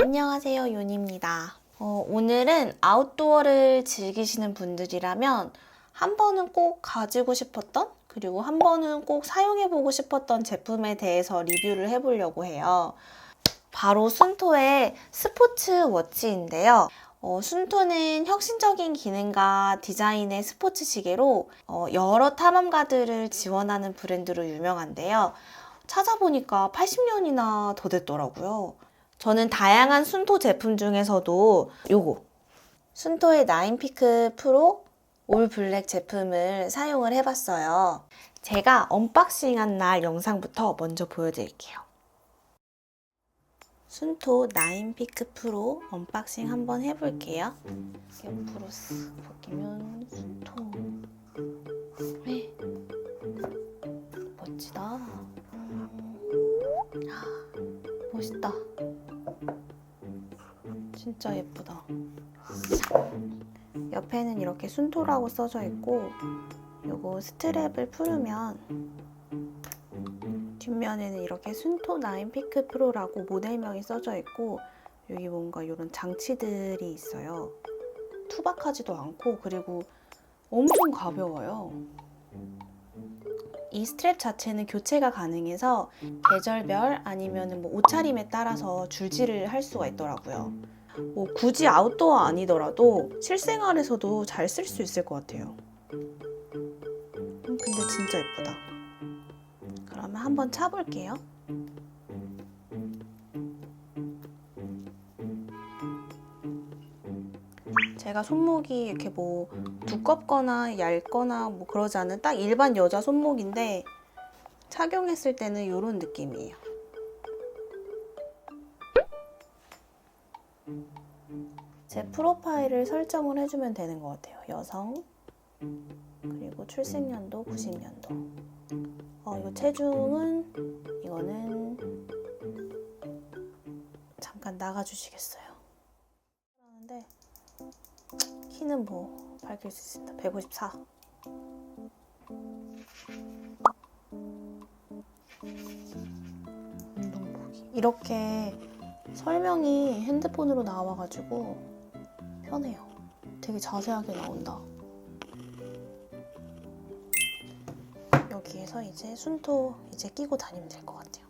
안녕하세요, 윤입니다. 어, 오늘은 아웃도어를 즐기시는 분들이라면 한 번은 꼭 가지고 싶었던 그리고 한 번은 꼭 사용해보고 싶었던 제품에 대해서 리뷰를 해보려고 해요. 바로 순토의 스포츠 워치인데요. 어, 순토는 혁신적인 기능과 디자인의 스포츠 시계로 어, 여러 탐험가들을 지원하는 브랜드로 유명한데요. 찾아보니까 80년이나 더 됐더라고요. 저는 다양한 순토 제품 중에서도 요거 순토의 나인피크 프로 올 블랙 제품을 사용을 해봤어요. 제가 언박싱한 날 영상부터 먼저 보여드릴게요. 순토 나인피크 프로 언박싱 한번 해볼게요. 옆으로 쓱 벗기면 순토. 네. 멋지다. 음. 아, 멋있다. 진짜 예쁘다. 옆에는 이렇게 순토라고 써져 있고, 요거 스트랩을 풀으면 뒷면에는 이렇게 순토 나인 피크 프로라고 모델명이 써져 있고, 여기 뭔가 이런 장치들이 있어요. 투박하지도 않고, 그리고 엄청 가벼워요. 이 스트랩 자체는 교체가 가능해서 계절별 아니면 뭐 옷차림에 따라서 줄질을 할 수가 있더라고요. 뭐 굳이 아웃도어 아니더라도 실생활에서도 잘 쓸 수 있을 것 같아요. 음, 근데 진짜 예쁘다. 그러면 한번 차볼게요. 제가 손목이 이렇게 뭐 두껍거나 얇거나 뭐 그러지 않은 딱 일반 여자 손목인데 착용했을 때는 이런 느낌이에요. 제 프로파일을 설정을 해주면 되는 것 같아요. 여성 그리고 출생년도 90년도. 어 이거 체중은 이거는 잠깐 나가주시겠어요. 하는데 키는 뭐 밝힐 수 있습니다. 154. 운동복이 이렇게 설명이 핸드폰으로 나와가지고 편해요. 되게 자세하게 나온다. 여기에서 이제 순토 이제 끼고 다니면 될 것 같아요.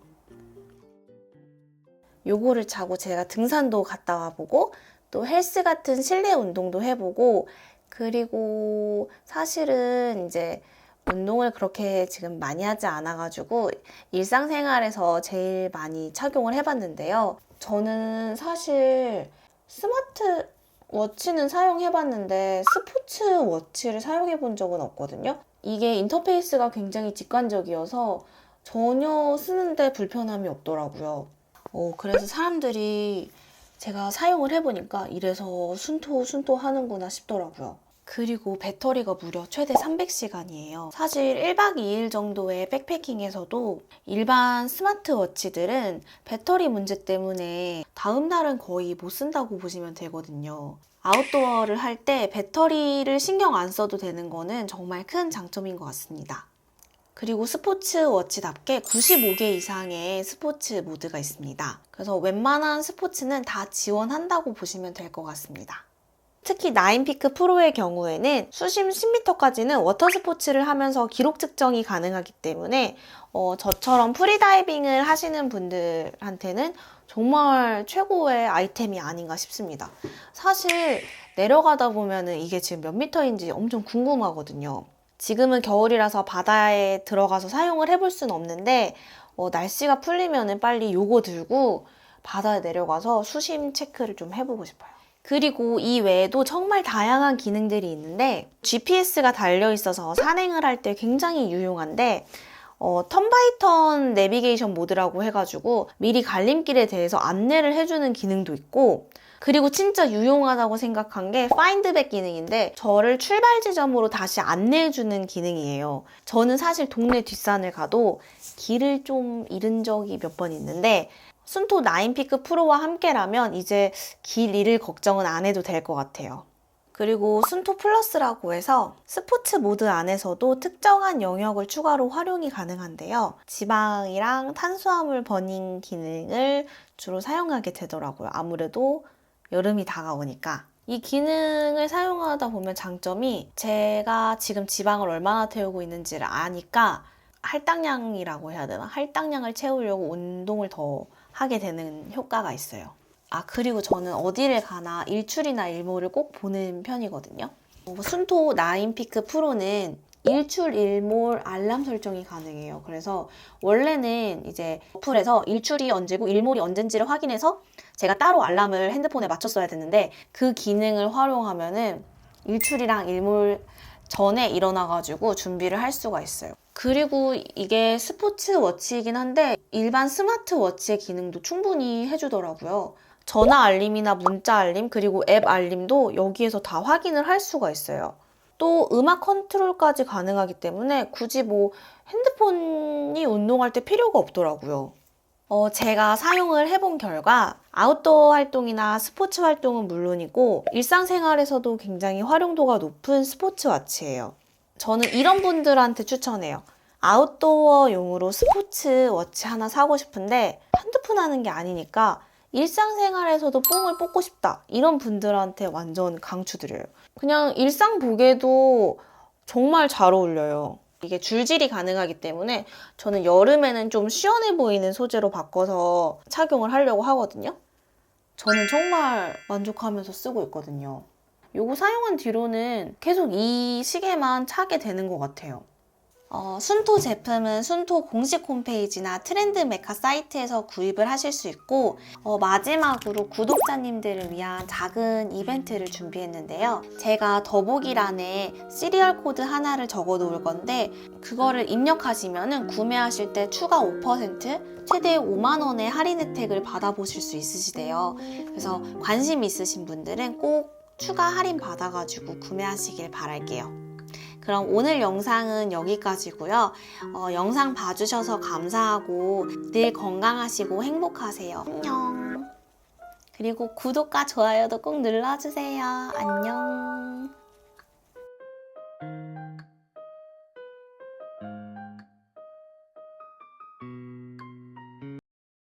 요거를 차고 제가 등산도 갔다 와보고 또 헬스 같은 실내 운동도 해보고 그리고 사실은 이제 운동을 그렇게 지금 많이 하지 않아가지고 일상생활에서 제일 많이 착용을 해봤는데요. 저는 사실 스마트 워치는 사용해봤는데 스포츠 워치를 사용해본 적은 없거든요. 이게 인터페이스가 굉장히 직관적이어서 전혀 쓰는데 불편함이 없더라고요. 어, 그래서 사람들이 제가 사용을 해보니까 이래서 순토 순토 하는구나 싶더라고요. 그리고 배터리가 무려 최대 300시간이에요. 사실 1박 2일 정도의 백패킹에서도 일반 스마트워치들은 배터리 문제 때문에 다음 날은 거의 못 쓴다고 보시면 되거든요. 아웃도어를 할 때 배터리를 신경 안 써도 되는 거는 정말 큰 장점인 것 같습니다. 그리고 스포츠 워치답게 95개 이상의 스포츠 모드가 있습니다. 그래서 웬만한 스포츠는 다 지원한다고 보시면 될 것 같습니다. 특히 나인피크 프로의 경우에는 수심 10m까지는 워터 스포츠를 하면서 기록 측정이 가능하기 때문에 어, 저처럼 프리다이빙을 하시는 분들한테는 정말 최고의 아이템이 아닌가 싶습니다. 사실 내려가다 보면은 이게 지금 몇 미터인지 엄청 궁금하거든요. 지금은 겨울이라서 바다에 들어가서 사용을 해볼 수는 없는데 어, 날씨가 풀리면은 빨리 요거 들고 바다에 내려가서 수심 체크를 좀 해보고 싶어요. 그리고 이 외에도 정말 다양한 기능들이 있는데 GPS가 달려 있어서 산행을 할 때 굉장히 유용한데 어, 턴바이턴 내비게이션 모드라고 해가지고 미리 갈림길에 대해서 안내를 해주는 기능도 있고 그리고 진짜 유용하다고 생각한 게 파인드백 기능인데 저를 출발 지점으로 다시 안내해주는 기능이에요. 저는 사실 동네 뒷산을 가도 길을 좀 잃은 적이 몇 번 있는데 순토 나인피크 프로와 함께라면 이제 길 잃을 걱정은 안 해도 될 것 같아요. 그리고 순토 플러스라고 해서 스포츠 모드 안에서도 특정한 영역을 추가로 활용이 가능한데요. 지방이랑 탄수화물 버닝 기능을 주로 사용하게 되더라고요. 아무래도 여름이 다가오니까. 이 기능을 사용하다 보면 장점이 제가 지금 지방을 얼마나 태우고 있는지를 아니까 할당량이라고 해야 되나? 할당량을 채우려고 운동을 더 하게 되는 효과가 있어요. 아, 그리고 저는 어디를 가나 일출이나 일몰을 꼭 보는 편이거든요. 어, 순토 나인피크 프로는 일출, 일몰 알람 설정이 가능해요. 그래서 원래는 이제 어플에서 일출이 언제고 일몰이 언젠지를 확인해서 제가 따로 알람을 핸드폰에 맞췄어야 됐는데 그 기능을 활용하면은 일출이랑 일몰 전에 일어나가지고 준비를 할 수가 있어요. 그리고 이게 스포츠 워치이긴 한데 일반 스마트 워치의 기능도 충분히 해주더라고요. 전화 알림이나 문자 알림 그리고 앱 알림도 여기에서 다 확인을 할 수가 있어요. 또 음악 컨트롤까지 가능하기 때문에 굳이 뭐 핸드폰이 운동할 때 필요가 없더라고요. 어, 제가 사용을 해본 결과 아웃도어 활동이나 스포츠 활동은 물론이고 일상생활에서도 굉장히 활용도가 높은 스포츠 워치예요. 저는 이런 분들한테 추천해요. 아웃도어용으로 스포츠 워치 하나 사고 싶은데 핸드폰 하는 게 아니니까 일상생활에서도 뽕을 뽑고 싶다. 이런 분들한테 완전 강추드려요. 그냥 일상복에도 정말 잘 어울려요. 이게 줄질이 가능하기 때문에 저는 여름에는 좀 시원해 보이는 소재로 바꿔서 착용을 하려고 하거든요. 저는 정말 만족하면서 쓰고 있거든요. 요거 사용한 뒤로는 계속 이 시계만 차게 되는 것 같아요. 어, 순토 제품은 순토 공식 홈페이지나 트렌드 메카 사이트에서 구입을 하실 수 있고 어, 마지막으로 구독자님들을 위한 작은 이벤트를 준비했는데요. 제가 더보기란에 시리얼 코드 하나를 적어 놓을 건데 그거를 입력하시면 구매하실 때 추가 5% 최대 5만 원의 할인 혜택을 받아보실 수 있으시대요. 그래서 관심 있으신 분들은 꼭 추가 할인 받아가지고 구매하시길 바랄게요. 그럼 오늘 영상은 여기까지고요. 어, 영상 봐주셔서 감사하고 늘 건강하시고 행복하세요. 안녕. 그리고 구독과 좋아요도 꼭 눌러주세요. 안녕.